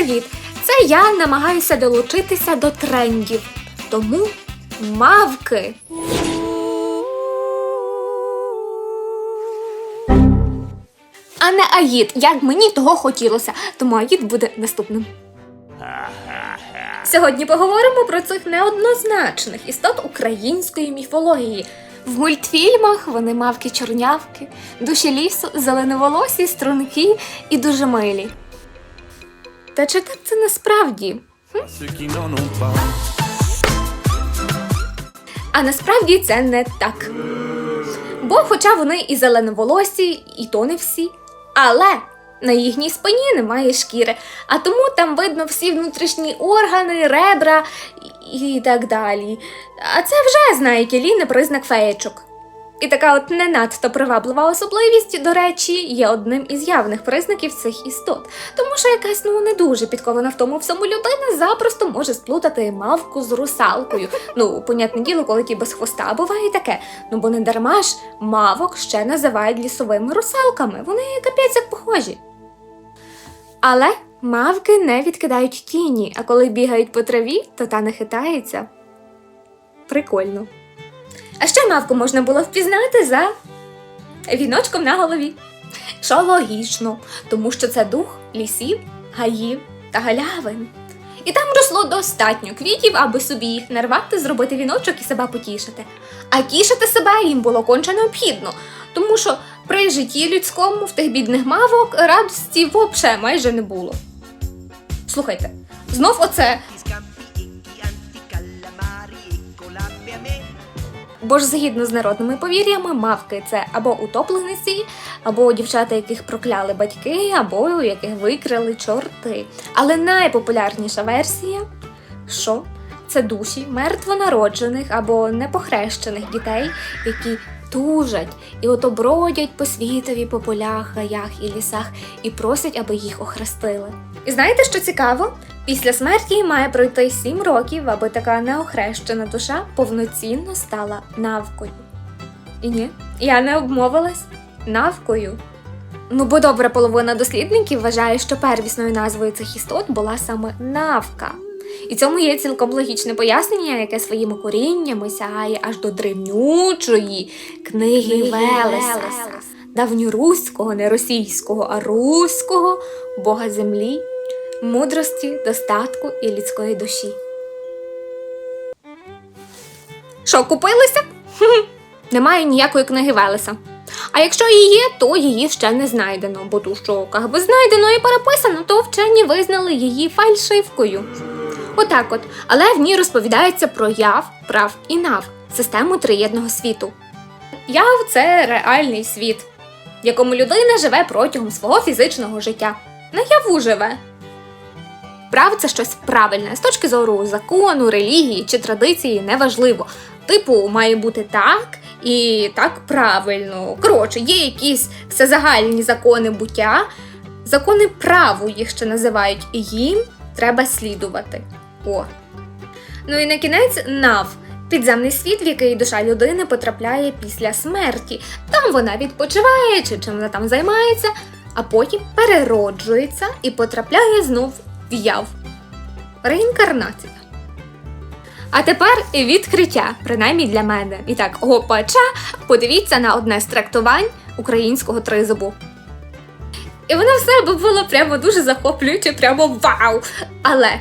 Привіт! Це я намагаюся долучитися до трендів. Тому мавки. А не Аїд, як мені того хотілося, тому Аїд буде наступним. Сьогодні поговоримо про цих неоднозначних істот української міфології. В мультфільмах вони мавки-чорнявки, душі лісу, зеленоволосі, струнки і дуже милі. Та чи так це насправді? Pas. А насправді це не так. Бо, хоча вони і зеленоволосі, і то не всі, але на їхній спині немає шкіри, а тому там видно всі внутрішні органи, ребра і так далі. А це вже знає Келіни признак феєчок. І така от не надто приваблива особливість, до речі, є одним із явних признаків цих істот, тому що якась ну не дуже підкована в тому всьому людина запросто може сплутати мавку з русалкою. Ну, понятне діло, коли ті без хвоста буває таке. Ну бо не дарма ж мавок ще називають лісовими русалками. Вони капець як похожі. Але мавки не відкидають тіні, а коли бігають по траві, то та не хитається. Прикольно. А ще мавку можна було впізнати за віночком на голові. Що логічно, тому що це дух лісів, гаїв та галявин. І там росло достатньо квітів, аби собі їх нарвати, зробити віночок і себе потішити. А тішити себе їм було конче необхідно, тому що при житті людському в тих бідних мавок радості взагалі майже не було. Слухайте, знов оце Бо ж згідно з народними повір'ями, мавки це або утоплениці, або дівчата, яких прокляли батьки, або яких викрали чорти. Але найпопулярніша версія, що це душі мертвонароджених або непохрещених дітей, які тужать і ото бродять по світові, по полях, гаях і лісах і просять, аби їх охрестили. І знаєте, що цікаво? Після смерті має пройти сім років, аби така неохрещена душа повноцінно стала навкою. І ні, я не обмовилась навкою. Ну, бо добра половина дослідників вважає, що первісною назвою цих істот була саме навка. І цьому є цілком логічне пояснення, яке своїми коріннями сягає аж до древнючої книги Велеса, давньоруського, не російського, а руського бога землі, мудрості, достатку і людської душі. Що, купилися? Немає ніякої книги Велеса. А якщо і є, то її ще не знайдено, бо ту, що би знайдено і переписано, то вчені визнали її фальшивкою. Отак от, але в ній розповідається про яв, прав і нав, систему триєдного світу. Яв це реальний світ, в якому людина живе протягом свого фізичного життя. Наяву живе. Прав це щось правильне з точки зору закону, релігії чи традиції неважливо. Типу, має бути так і так правильно. Коротше, є якісь всезагальні закони буття, закони праву їх ще називають, і їм треба слідувати. О. Ну і на кінець нав. Підземний світ, в який душа людини потрапляє після смерті. Там вона відпочиває чи чим вона там займається, а потім перероджується і потрапляє знов в яв. Реінкарнація. А тепер відкриття, принаймні для мене. І так, опача, подивіться на одне з трактувань українського тризубу. І воно все було прямо дуже захоплююче, прямо вау! Але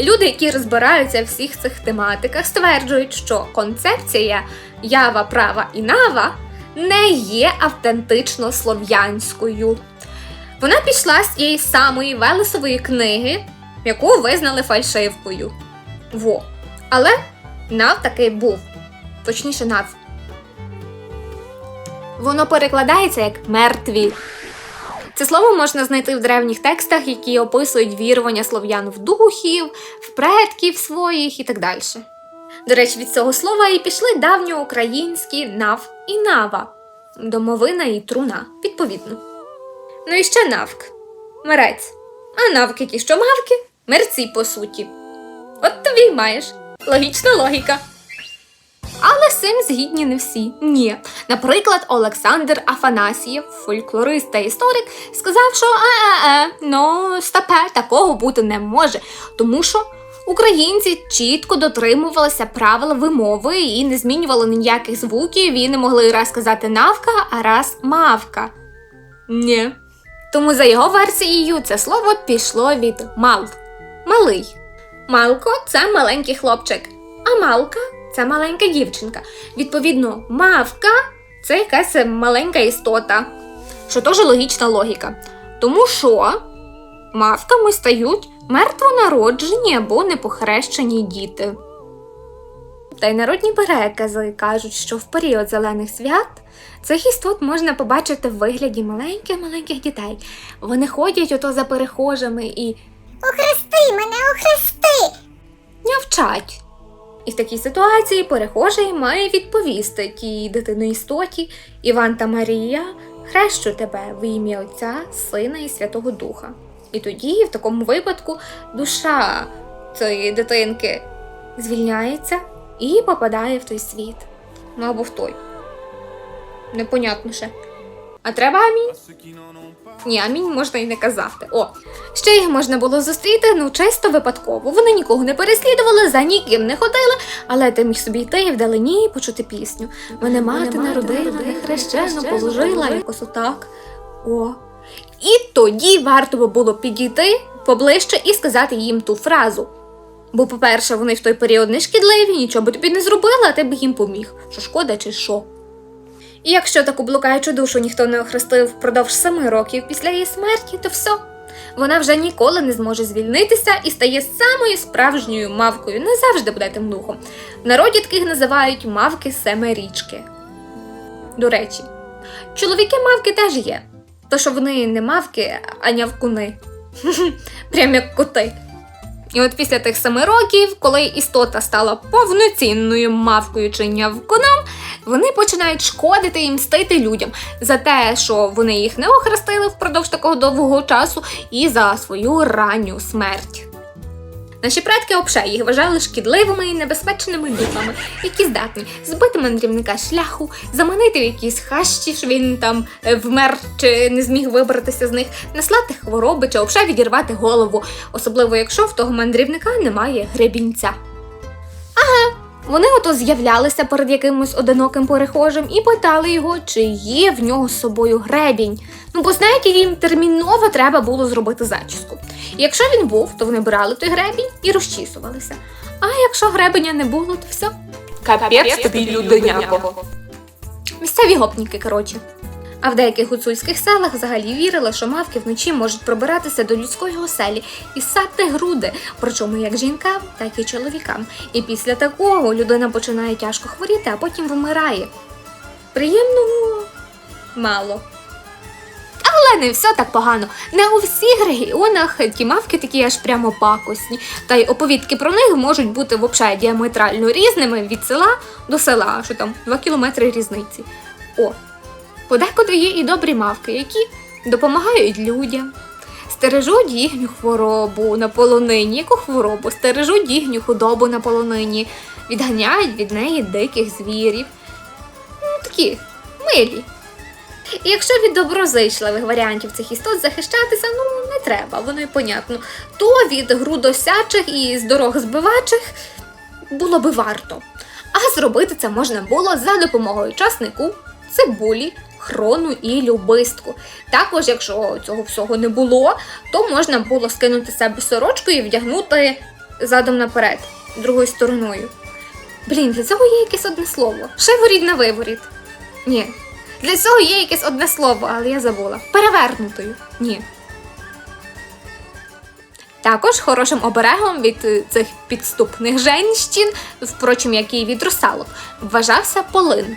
люди, які розбираються в всіх цих тематиках, стверджують, що концепція ява, права і нава не є автентично слов'янською. Вона пішла з тієї самої Велесової книги, яку визнали фальшивкою. Во. Але нав таки був. Точніше, нав. Воно перекладається як мертві. Це слово можна знайти в древніх текстах, які описують вірування слов'ян в духів, в предків своїх і так далі. До речі, від цього слова і пішли давньоукраїнські нав і нава, домовина і труна, відповідно. Ну і ще навк. Мерець. А навки ті, що мавки, мерці по суті. От тобі й маєш. Логічна логіка. Але з цим згідні не всі. Ні. Наприклад, Олександр Афанасьєв, фольклорист та історик, сказав, що е-е-е, ну, стопе, такого бути не може. Тому що українці чітко дотримувалися правил вимови і не змінювали ніяких звуків, і не могли раз сказати навка, а раз мавка. Ні. Тому за його версією це слово пішло від мал. Малий. Малко це маленький хлопчик, а малка це маленька дівчинка. Відповідно, мавка це якась маленька істота, що теж логічна логіка. Тому що мавками стають мертвонароджені або непохрещені діти. Та й народні перекази кажуть, що в період зелених свят цих істот можна побачити в вигляді маленьких-маленьких дітей. Вони ходять ото за перехожими і Охрести мене, охрести! нявчать. І в такій ситуації перехожий має відповісти тій дитини істоті Іван та Марія, хрещу тебе в ім'я Отця, Сина і Святого Духа. І тоді, в такому випадку, душа цієї дитинки звільняється і попадає в той світ. Ну або в той. Непонятно ще. А треба амінь? Ні, амінь можна і не казати. О, ще їх можна було зустріти, ну чисто випадково. Вони нікого не переслідували, за ніким не ходили, але ти міг собі йти і вдалині почути пісню. Мене мати народила, не хрещено положила, якось отак. О. І тоді варто було підійти поближче і сказати їм ту фразу. Бо, по-перше, вони в той період не шкідливі, нічого би тобі не зробили, а ти б їм поміг. Що шкода чи що. І якщо таку блукаючу душу ніхто не охрестив впродовж семи років після її смерті, то все. Вона вже ніколи не зможе звільнитися і стає самою справжньою мавкою, не завжди буде тим духом. В народі таких називають мавки семирічки. До речі, чоловіки мавки теж є. То що вони не мавки, а нявкуни. Прям як коти. І от після тих семи років, коли істота стала повноцінною мавкою чи нявкуном, вони починають шкодити і мстити людям за те, що вони їх не охрестили впродовж такого довгого часу, і за свою ранню смерть. Наші предки взагалі їх вважали шкідливими і небезпечними духами, які здатні збити мандрівника шляху, заманити в якісь хащі, що він там е, вмер чи не зміг вибратися з них, наслати хвороби чи обше відірвати голову, особливо якщо в того мандрівника немає гребінця. Вони ото з'являлися перед якимось одиноким перехожим і питали його, чи є в нього з собою гребінь. Ну, бо знаєте, їм терміново треба було зробити зачіску. І якщо він був, то вони брали той гребінь і розчісувалися. А якщо гребеня не було, то все. Капець тобі людиняко. Місцеві гопніки, коротше. А в деяких гуцульських селах взагалі вірили, що мавки вночі можуть пробиратися до людської оселі і ссати груди, причому як жінкам, так і чоловікам. І після такого людина починає тяжко хворіти, а потім вмирає. Приємного мало. Але не все так погано. Не у всіх регіонах ті мавки такі аж прямо пакосні. Та й оповідки про них можуть бути взагалі діаметрально різними від села до села, що там 2 кілометри різниці. О, подекуди є і добрі мавки, які допомагають людям. Стережуть їхню хворобу на полонині. Яку хворобу? Стережуть їхню худобу на полонині, відганяють від неї диких звірів. Ну, такі милі. І якщо від доброзичливих варіантів цих істот захищатися, ну не треба, воно й понятно. То від грудосячих і з дорог збивачих було би варто. А зробити це можна було за допомогою часнику, цибулі, хрону і любистку. Також, якщо цього всього не було, то можна було скинути себе сорочку і вдягнути задом наперед, другою стороною. Блін, для цього є якесь одне слово. Шиворіт на виворіт. Ні. Для цього є якесь одне слово, але я забула. Перевернутою. Ні. Також хорошим оберегом від е, цих підступних женщин, впрочем, як і від русалок, вважався полин.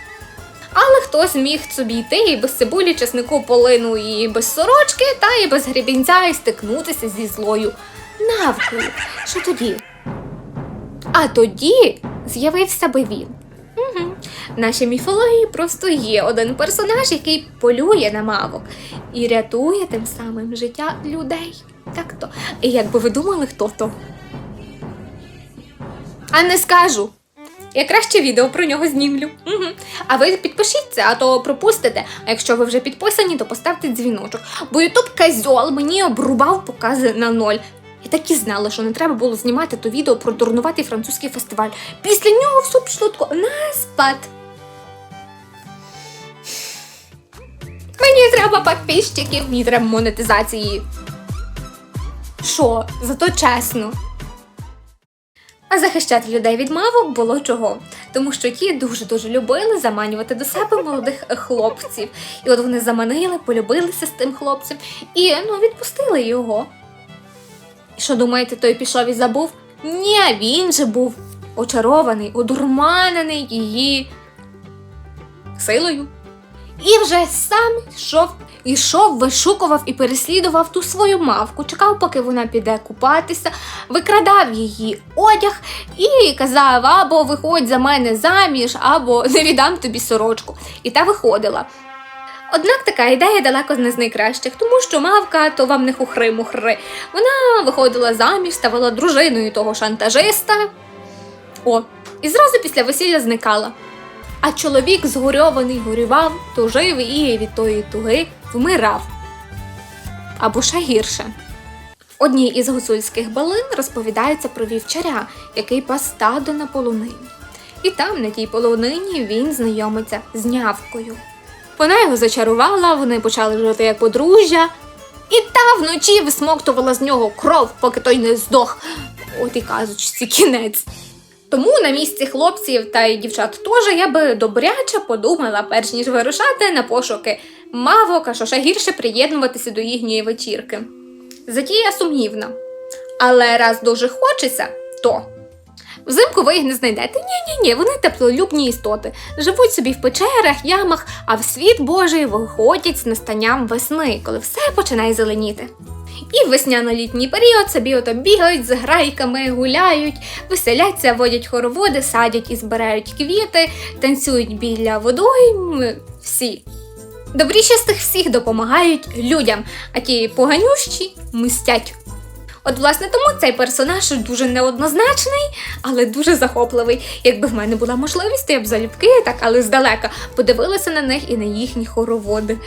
Але хтось міг собі йти і без цибулі, чеснику, полину, і без сорочки, та і без гребінця, і стикнутися зі злою навкою. Що тоді? А тоді з'явився би він. Угу. В нашій міфології просто є один персонаж, який полює на мавок і рятує тим самим життя людей. Так то. І як би ви думали, хто то? А не скажу. Я краще відео про нього знімлю. Угу. А ви підпишіться, а то пропустите. А якщо ви вже підписані, то поставте дзвіночок. Бо Ютуб козьол мені обрубав покази на ноль. Я так і знала, що не треба було знімати то відео про дурнуватий французький фестиваль. Після нього все пішло тако на спад. Мені треба підписчиків, мені треба монетизації. Що, зато чесно. А захищати людей від мавок було чого, тому що ті дуже-дуже любили заманювати до себе молодих хлопців. І от вони заманили, полюбилися з тим хлопцем і ну, відпустили його. І що думаєте, той пішов і забув? Ні, він же був очарований, одурманений її силою. І вже сам йшов, ішов, вишукував і переслідував ту свою мавку, чекав, поки вона піде купатися, викрадав її одяг і казав: або виходь за мене заміж, або не віддам тобі сорочку. І та виходила. Однак така ідея далеко не з найкращих, тому що мавка то вам не хухри-мухри. Вона виходила заміж, ставала дружиною того шантажиста. О, і зразу після весілля зникала. А чоловік згорьований горював, тужив і від тої туги вмирав. Або ще гірше. В одній із гуцульських балин розповідається про вівчаря, який пас стадо на полонині. І там, на тій полонині, він знайомиться з нявкою. Вона його зачарувала, вони почали жити як подружжя, і та вночі висмоктувала з нього кров, поки той не здох. От і казочці кінець. Тому на місці хлопців та й дівчат теж я би добряче подумала, перш ніж вирушати на пошуки мавок, а що ще гірше приєднуватися до їхньої вечірки. Затія сумнівна. Але раз дуже хочеться, то. Взимку ви їх не знайдете. Ні-ні ні, вони теплолюбні істоти. Живуть собі в печерах, ямах, а в світ Божий виходять з настанням весни, коли все починає зеленіти. І в весняно-літній період собі ото бігають з грайками, гуляють, веселяться, водять хороводи, садять і збирають квіти, танцюють біля водойм, всі. Добріші з тих всіх допомагають людям, а ті поганющі мстять. От, власне, тому цей персонаж дуже неоднозначний, але дуже захопливий. Якби в мене була можливість, то я б залюбки, так, але здалека, подивилася на них і на їхні хороводи.